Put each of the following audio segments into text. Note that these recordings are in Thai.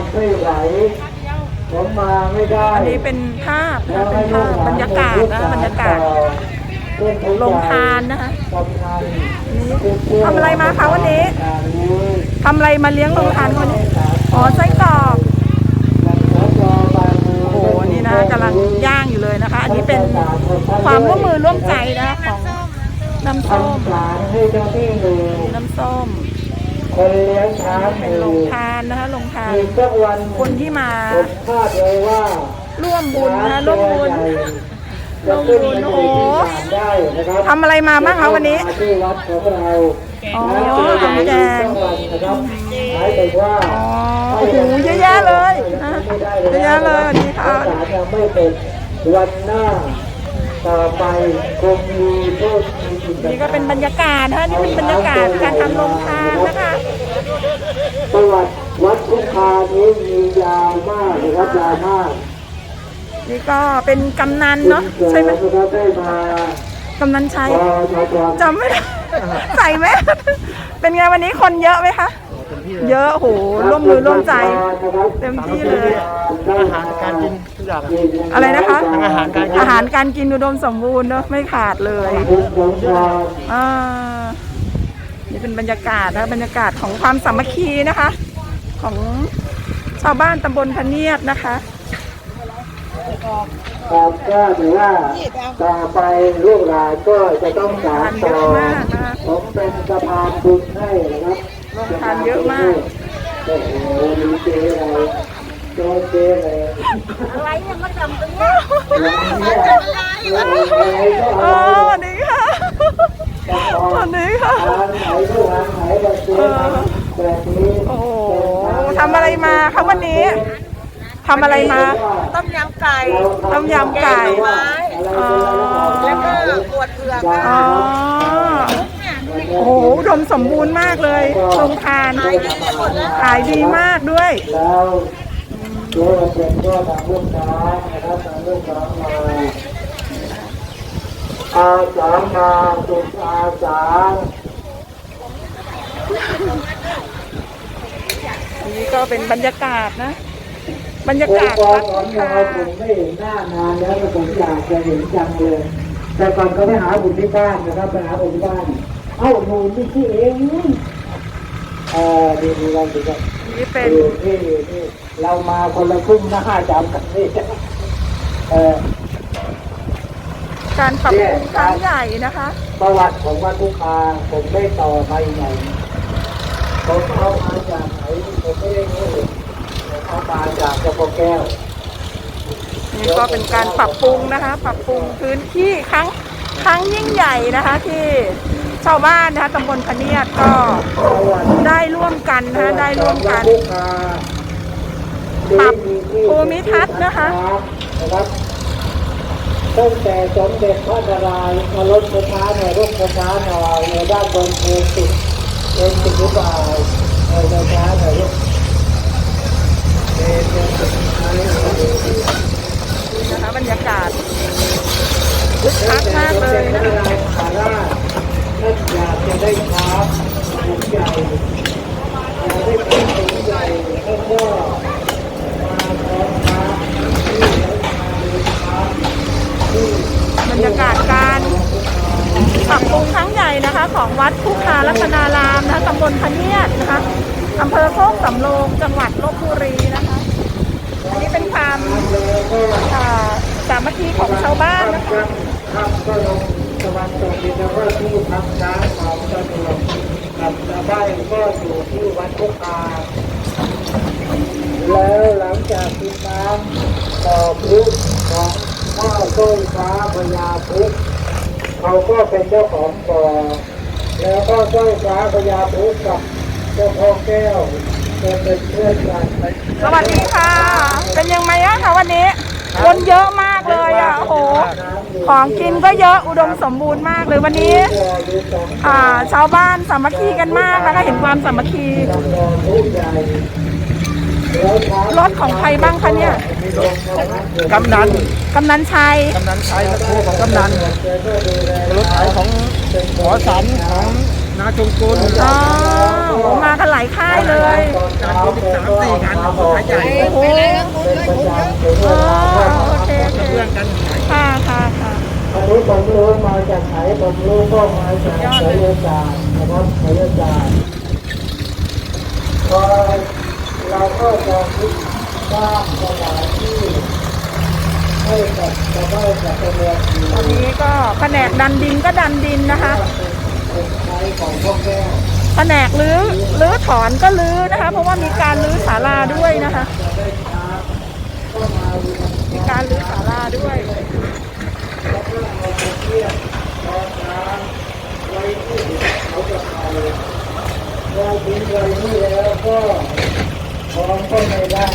ำไม่ไหวผมมาไม่ได้อันนี้เป็นภาพนะคะเป็นภาพบรรยากาศนะบรรยากาศลงทานนะคะนี่ทำอะไรมาคะวันนี้ทำอะไรมาเลี้ยงลงทานวันนี้อ๋อไส้กรอกโอ้โหนี่นะกำลังย่างอยู่เลยนะคะ อันนี้เป็นความร่วมมือร่วมใจนะของน้ำส้มทำสารให้เจ้าที่ดูน้ำส้มคนเลี้ยงช้างเป็นลงทานนะคะ ลงทานอีกสักวันคนที่มาผมคาดเลยว่าร่วมบุญนะร่วมบุญจะขึ้นมาอยู่ที่ศาลได้นะครับทำอะไรมาบ้างคะวันนี้มาที่วัดของเราอ๋อนะทำแกงนะครับหมายถึงว่าอ๋อโอ้โหเยอะแยะเลยนะเยอะแยะเลยสวัสดีค่ะศาลยังไม่เป็นวันหน้าต่อไปคงมีผู้มีกิจกรรมนี่ก็เป็นบรรยากาศนะคะนี่เป็นบรรยากาศการทำลงทานนะคะประวัติ วัดพุทธานี้มียาวมากนะครับยาวมากนี่ก็เป็นกำนันเนาะใช่ไหมนะครับได้มากำนันชัยพอมาความจำไม่ได้ใส่แมสเป็นไงวันนี้คนเยอะไหมคะเยอะโหร่วมมือร่วมใจ เต็มที่เลยอาหารการกินทุกอย่างอะไรนะคะอาหารการกินอาหารการกินอุดมสมบูรณ์เนาะไม่ขาดเลยคุณสงครามอ่านี่เป็นบรรยากาศนะบรรยากาศของความสามัคคีนะคะ ของชาวบ้านตำบลพะเนียดนะคะครับก็ถือว่าต่อไปลูกหลานก็จะต้องสานทานต่เยออะมากนะคะผมเป็นสะพานบุญให้นะครับทานเยอะมากโอ้โหมีเจ๊อะไรโจ๊เจ๊อะไรอะไรยังมาจำตรงนี้อะไรก็โอ้เอาสวัสดีค่ะสวัสดีค่ะทานไหนก็ทานไหนแบบเจ๊แบบนี้โอ้โห ทำอะไรมาคะวันนี้ทำอะไรมา ต้มยำไก่ต้มยำไก่อ๋อแล้วก็ขวดเผือกอ๋อโอ้โหอุดมสมบูรณ์มากเลยโรงทาน ขายดีมากด้วย แล้วเจ๊เป็นก็ทำลูกน้องนะครับทำลูกน้องมาอาสามาสุดอาสา นนี้ก็เป็นบรรยากาศนะ บรรยาองกาศค์กรวัดของค่ะเราผมไม่เห็นหน้านานแล้วแต่ผมอยากจะเห็นจังเลยแต่ก่อนก็ไปหาผมที่บ้านนะครับไปหาผมที่บ้าน เอ้าหนูนี่ที่เองเออดีดีเราดีกันนี่เป็นนี่นี่นี่เรามาคนละครึ่งหน้าจำกันนี่เออการปรับปรุงครั้งใหญ่นะคะ ประวัติของวัดทุกคาผมได้ต่อไปไหน ผมเอามาจากไหนผมไม่ได้รู้ผมเอามาจากเจ้าพ่อแก้วนี่ก็เป็นการปรับปรุงนะคะ ปรับปรุงพื้นที่ครั้งครั้งยิ่งใหญ่นะคะที่ชาวบ้านนะคะตำบลพะเนียดก็ประวัติได้ร่วมกันนะคะได้ร่วมกันวัดทุกคาปรับภูมิทัศน์นะคะนะครับตั้งแต่สมเด็จพระนารายณ์มาลดช้าหน่อยลดช้าหน่อยในด้านบนเพลงติด เพลงติดหรือเปล่าเออช้าหน่อยลูกเพลงติดช้าหน่อย นะคะบรรยากาศคึกคักมากเลยนะคะ สาราท่านอยากจะได้ช้าถุงใหญ่อยากได้เป็นถุงใหญ่ท่านก็มาพร้อมช้าที่ไหนมาดูช้าที่ บรรยากาศการปรับปรุงครั้งใหญ่นะคะ ของวัดพุคาลัคนารามนะคะตำบลพะเนียดนะคะอำเภอโคกสำโรงจังหวัดลบบุรีนะคะ อันนี้เป็นความอาสามัคคีของชาวบ้านนะคะครับก็ลงตะวันตกดินก็ที่พักช้างของตำรวจกับชาวบ้านก็อยู่ที่วัดพุกาแล้วหลังจากกินน้ำต่อพลุของพ่อต้นฟ้าพญาพลุเขาก็เป็นเจ้าของบ่อ แล้วก็ต้นฟ้าพญาพลุกับเจ้าพ่อแก้วจะเป็นเพื่อนกันสวัสดีค่ะ เป็นยังไงอะคะวันนี้คนเยอะมากเลยอะโอ้โห ของกินก็เยอะอุดมสมบูรณ์มากเลยวันนี้อ่าชาวบ้านสามัคคีกันมากนะคะเห็นความสามัคคี รถของใครบ้างคะเนี่ย กำนัน กำนันชัย กำนันชัยรถทัวร์ของกำนัน รถไถของหมอสันของนาจงกุลอ๋อวมากันหลายค่ายเลยตอนเช้าแกก็สามสี่งานมาบอกใหญ่นะโอ้เป็นประจำถึงอ๋เวอลาโอเคโอเคเพื่อนกันค่ะค่ะค่ะอันนี้ผมรู้มาจากไหนผมรู้ก็มาจากไสยศาสตร์นะครับไสยศาสตร์พอ เราก็จะคิดสร้างสถานที่ให้กับชาวบ้านกับประชาชนตอนนี้ก็แผนกดันดินก็ดันดินนะคะเป็นใช้ของพวกแก้วแผนกรื้อรื้อถอนก็รื้อนะคะ เพราะว่ามีการรื้อศาลาด้วยนะคะ มีการรื้อศาลาด้วยเราทิ้งไว้นี่แล้วก็ ของก็ไม่ได้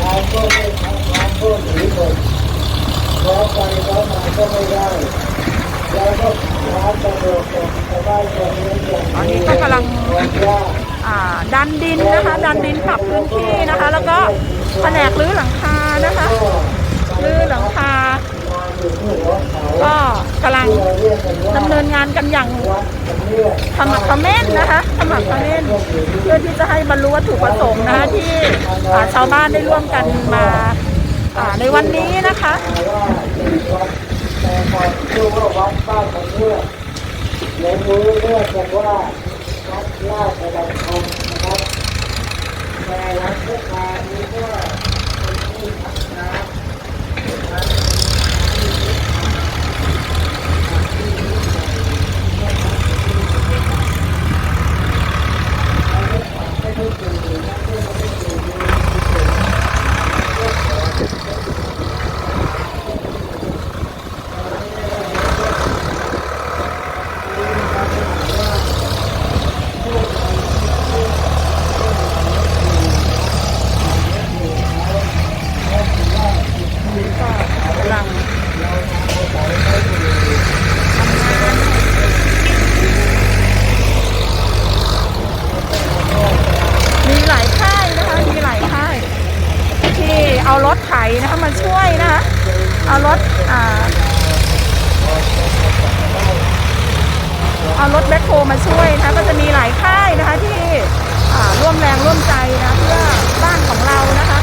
น้ำก็ไม่ทำน้ำก็หนีหมดขอไปขอมาก็ไม่ได้แล้วก็น้ำกระโดดตกชาวบ้านจะเลี้ยงอย่างตอนนี้ก็กำลังความยากอ่าดันดินนะคะ ดันดินปรับพื้นที่นะคะ แล้วก็แผนกรื้อหลังคานะคะรื้อหลังคา ก็กำลังดำเนินงานกันอย่างสำเนียกขมักขม้นนะคะขมักขม้นเพื่อที่จะให้บรรลุวัตถุประสงค์นะคะที่ชาวบ้านได้ร่วมกันมาในวันนี้นะคะแต่ว่าเป็นวัชื่อว่าวัดบ้านสำเนียกในมือเรียกกันว่าวัดลาดกระดังคงนะครับแต่หลังจากกานี้ก็เป็นที่พักน้ำ ก็กำลังมีหลายค่ายนะคะ มีหลายค่าย ที่เอารถไถ นะคะมาช่วยนะคะเอารถอ่าเอารถแบ็คโฮมาช่วยนะคะก็จะมีหลายค่ายนะคะที่ร่วมแรงร่วมใจนะเพื่อบ้านของเรานะคะ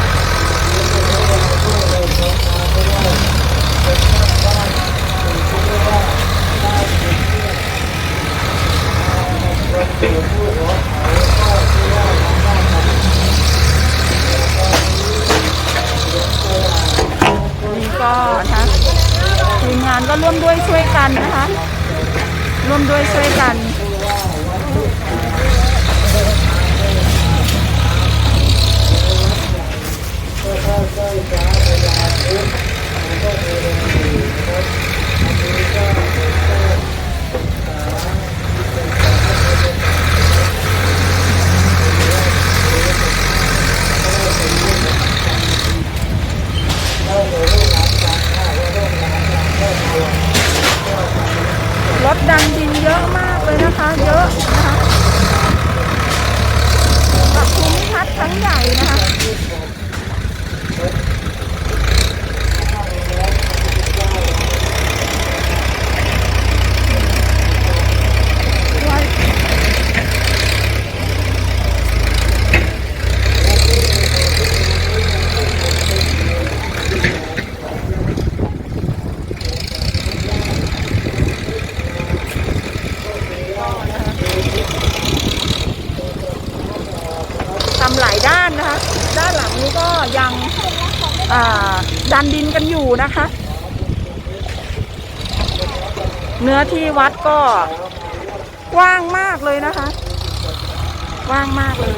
นี่ก็นะคะทีมงานก็ร่วมด้วยช่วย กันนะคะ ร่วมด้วยช่วยกันรถดันดินเยอะมากเลยนะคะ เยอะนะคะกับภูมิทัศน์ครั้งใหญ่นะคะทำหลายด้านนะคะ ด้านหลังนี้ก็ยังอ่า ดันดินกันอยู่นะคะ เนื้อที่วัดก็กว้างมากเลยนะคะกว้างมากเลย